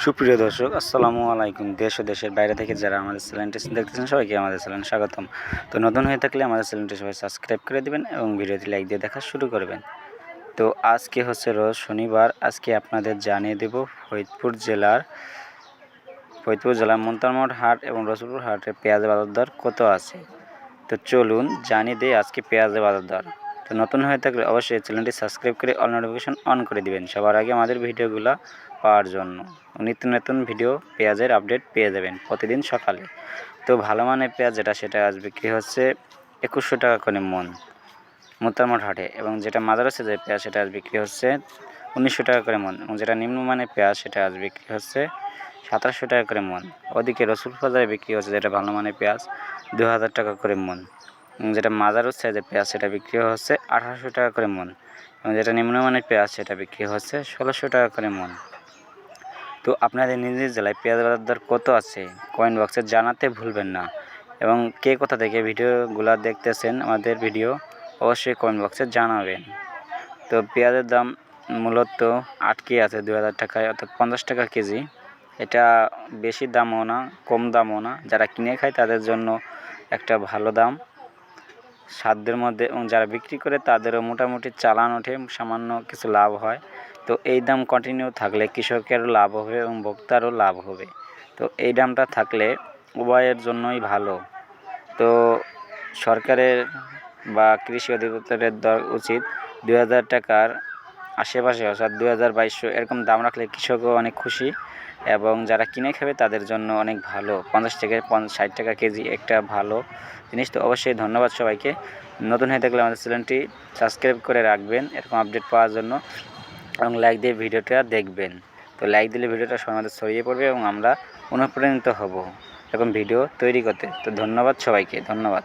সুপ্রিয় দর্শক, আসসালামু আলাইকুম। দেশ ও দেশের বাইরে থেকে যারা আমাদের চ্যানেলটি দেখতেছেন, সবাইকে আমাদের চ্যানেল স্বাগতম। তো নতুন হয়ে থাকলে আমাদের চ্যানেলটি সবাই সাবস্ক্রাইব করে দেবেন এবং ভিডিওটি লাইক দিয়ে দেখা শুরু করবেন। তো আজকে হচ্ছে রোজ শনিবার, আজকে আপনাদের জানিয়ে দেব ফরিদপুর জেলার ফরিদপুর জেলার মন্তারমঠ হাট এবং রসুলপুর হাটের পেঁয়াজের বাজার দর কত আছে। তো চলুন জানিয়ে দিই আজকে পেঁয়াজের বাজার দর তো নতুন হয়ে থাকলে অবশ্যই চ্যানেলটি সাবস্ক্রাইব করে অল নোটিফিকেশন অন করে দিবেন। সবার আগে আমাদের ভিডিওগুলো পাওয়ার জন্য। নিত্য নতুন ভিডিও পেঁয়াজের আপডেট পেয়ে যাবেন প্রতিদিন সকালে। তো ভালো মানের পেঁয়াজ যেটা, সেটা আজ বিক্রি হচ্ছে একুশশো টাকা করে মন মোতারমঠ হাটে। এবং যেটা মাদার যে পেঁয়াজ, সেটা আজ বিক্রি হচ্ছে উনিশশো টাকা করে মন। এবং যেটা নিম্নমানের পেঁয়াজ, সেটা আজ বিক্রি হচ্ছে সাতাশশো টাকা করে মন। ওদিকে রসুল বাজারে বিক্রি হচ্ছে যেটা ভালো মানের পেঁয়াজ দু হাজার টাকা করে মন। যেটা মাদার হচ্ছে, যে পেঁয়াজ সেটা বিক্রি হচ্ছে আঠারোশো টাকা করে মন। এবং যেটা নিম্নমানের পেঁয়াজ, সেটা বিক্রি হচ্ছে ষোলোশো টাকা করে মন। তো আপনাদের নিজ নিজ জেলায় পেঁয়াজ বাজার দর কত আছে? কয়েন বক্সে জানাতে ভুলবেন না। এবং কে কোথা থেকে ভিডিওগুলো দেখতেছেন আমাদের ভিডিও, অবশ্যই কমেন্ট বক্সে জানাবেন। তো পেঁয়াজের দাম মূলত আটকে আছে দু হাজার টাকায়, অর্থাৎ পঞ্চাশ টাকা কেজি। এটা বেশি দামও না, কম দামও না। যারা কিনে খায় তাদের জন্য একটা ভালো দাম। সাধ্যের মধ্যে এবং যারা বিক্রি করে তাদেরও মোটামুটি চালান ওঠে, সামান্য কিছু লাভ হয়। তো এই দাম কন্টিনিউ থাকলে কৃষকেরও লাভ হবে এবং ভোক্তারও লাভ হবে। তো এই দামটা থাকলে উভয়ের জন্যই ভালো। তো সরকারের বা কৃষি অধিদপ্তরের উচিত দু হাজার টাকার আশেপাশে, অর্থাৎ দুই হাজার বাইশশো, এরকম দাম রাখলে কৃষকও অনেক খুশি। এবং যারা কিনে খাবে, তাদের জন্য অনেক ভালো। পঞ্চাশ থেকে ষাট টাকা কেজি একটা ভালো জিনিস। তো অবশ্যই ধন্যবাদ সবাইকে। নতুন হয়ে থাকলে আমাদের চ্যানেলটি সাবস্ক্রাইব করে রাখবেন, এরকম আপডেট পাওয়ার জন্য। এবং লাইক দিয়ে ভিডিওটা দেখবেন। তো লাইক দিলে ভিডিওটা সবার মধ্যে ছড়িয়ে পড়বে এবং আমরা অনুপ্রাণিত হব এরকম ভিডিও তৈরি করতে। তো ধন্যবাদ সবাইকে। ধন্যবাদ।